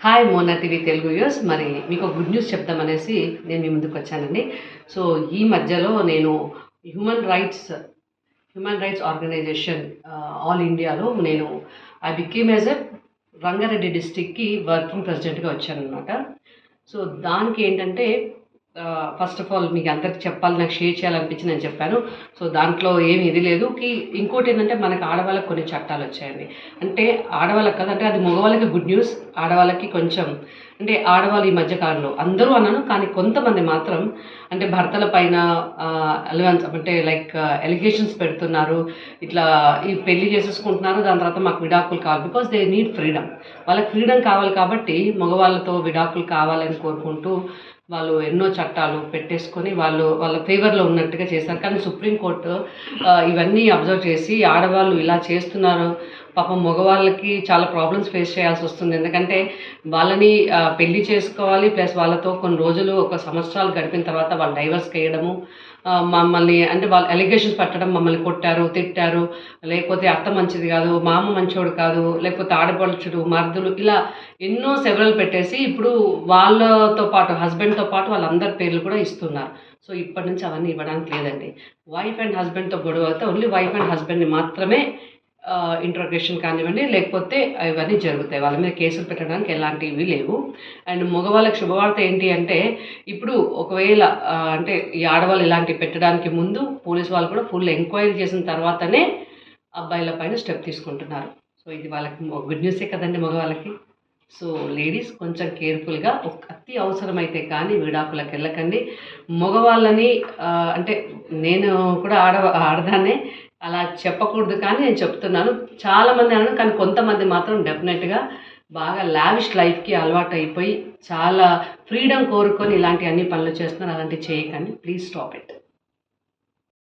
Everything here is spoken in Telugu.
హాయ్ మోనా టీవీ తెలుగు యూస్ మరి మీకు గుడ్ న్యూస్ చెప్దామనేసి నేను మీ ముందుకు వచ్చానండి. సో ఈ మధ్యలో నేను human rights human rights organisation all ఇండియాలో నేను I became as a Rangareddy డిస్టిక్కి working ప్రెసిడెంట్గా వచ్చానమాట సో దానికి ఏంటంటే ఫస్ట్ ఆఫ్ ఆల్ మీకు అందరికి చెప్పాలి నాకు షేర్ చేయాలనిపించి నేను చెప్పాను. సో దాంట్లో ఏమి ఇది లేదు. కి ఇంకోటి ఏంటంటే మనకి ఆడవాళ్ళకి కొన్ని చట్టాలు వచ్చాయండి. అంటే ఆడవాళ్ళకి కదా అంటే అది మగవాళ్ళకి గుడ్ న్యూస్ ఆడవాళ్ళకి కొంచెం అంటే ఆడవాళ్ళు ఈ మధ్యకాలంలో అందరూ అన్నాను కానీ కొంతమంది మాత్రం అంటే భర్తల పైన అలవెన్స్ అంటే లైక్ ఎలిగేషన్స్ పెడుతున్నారు. ఇట్లా ఈ పెళ్ళి చేసేసుకుంటున్నారు దాని తర్వాత మాకు విడాకులు కావాలి. బికాస్ దే నీడ్ ఫ్రీడమ్ వాళ్ళకి ఫ్రీడమ్ కావాలి కాబట్టి మగవాళ్ళతో విడాకులు కావాలని కోరుకుంటూ వాళ్ళు ఎన్నో చట్టాలు పెట్టేసుకొని వాళ్ళు వాళ్ళ ఫేవర్లో ఉన్నట్టుగా చేశారు. కానీ సుప్రీంకోర్టు ఇవన్నీ అబ్జర్వ్ చేసి ఆడవాళ్ళు ఇలా చేస్తున్నారు. పాపం మగవాళ్ళకి చాలా ప్రాబ్లమ్స్ ఫేస్ చేయాల్సి వస్తుంది. ఎందుకంటే వాళ్ళని పెళ్ళి చేసుకోవాలి ప్లస్ వాళ్ళతో కొన్ని రోజులు ఒక సంవత్సరాలు గడిపిన తర్వాత వాళ్ళు డైవర్స్ చేయడము మమ్మల్ని అంటే వాళ్ళు ఎలిగేషన్స్ పెట్టడం మమ్మల్ని కొట్టారు తిట్టారు. లేకపోతే అత్త మంచిది కాదు మామ మంచోడు కాదు లేకపోతే ఆడపడుచుడు మర్దులు ఇలా ఎన్నో సెవరల్ పెట్టేసి ఇప్పుడు వాళ్ళతో పాటు పేర్లతో పాటు వాళ్ళందరి పేర్లు కూడా ఇస్తున్నారు. సో ఇప్పటి నుంచి అవన్నీ ఇవ్వడానికి లేదండి. వైఫ్ అండ్ హస్బెండ్తో గొడవ అయితే ఓన్లీ వైఫ్ అండ్ హస్బెండ్ని మాత్రమే ఇంట్రోగేషన్ కానివ్వండి లేకపోతే ఇవన్నీ జరుగుతాయి. వాళ్ళ మీద కేసులు పెట్టడానికి ఎలాంటివి లేవు. అండ్ మగవాళ్ళకి శుభవార్త ఏంటి అంటే ఇప్పుడు ఒకవేళ అంటే ఈ ఆడవాళ్ళు ఇలాంటివి పెట్టడానికి ముందు పోలీస్ వాళ్ళు కూడా ఫుల్ ఎంక్వైరీ చేసిన తర్వాతనే అబ్బాయిల పైన స్టెప్ తీసుకుంటున్నారు. సో ఇది వాళ్ళకి గుడ్ న్యూసే కదండి మగవాళ్ళకి. సో లేడీస్ కొంచెం కేర్ఫుల్గా ఒక అతి అవసరమైతే కానీ విడాకులకు వెళ్ళకండి. మగవాళ్ళని అంటే నేను కూడా ఆడ ఆడదాన్నే అలా చెప్పకూడదు కానీ నేను చెప్తున్నాను. చాలామంది అన్నాను కానీ కొంతమంది మాత్రం డెఫినెట్గా బాగా లావిష్ లైఫ్కి అలవాటు అయిపోయి చాలా ఫ్రీడమ్ కోరుకొని ఇలాంటి అన్ని పనులు చేస్తున్నారు. అలాంటివి చేయకండి. Please stop it.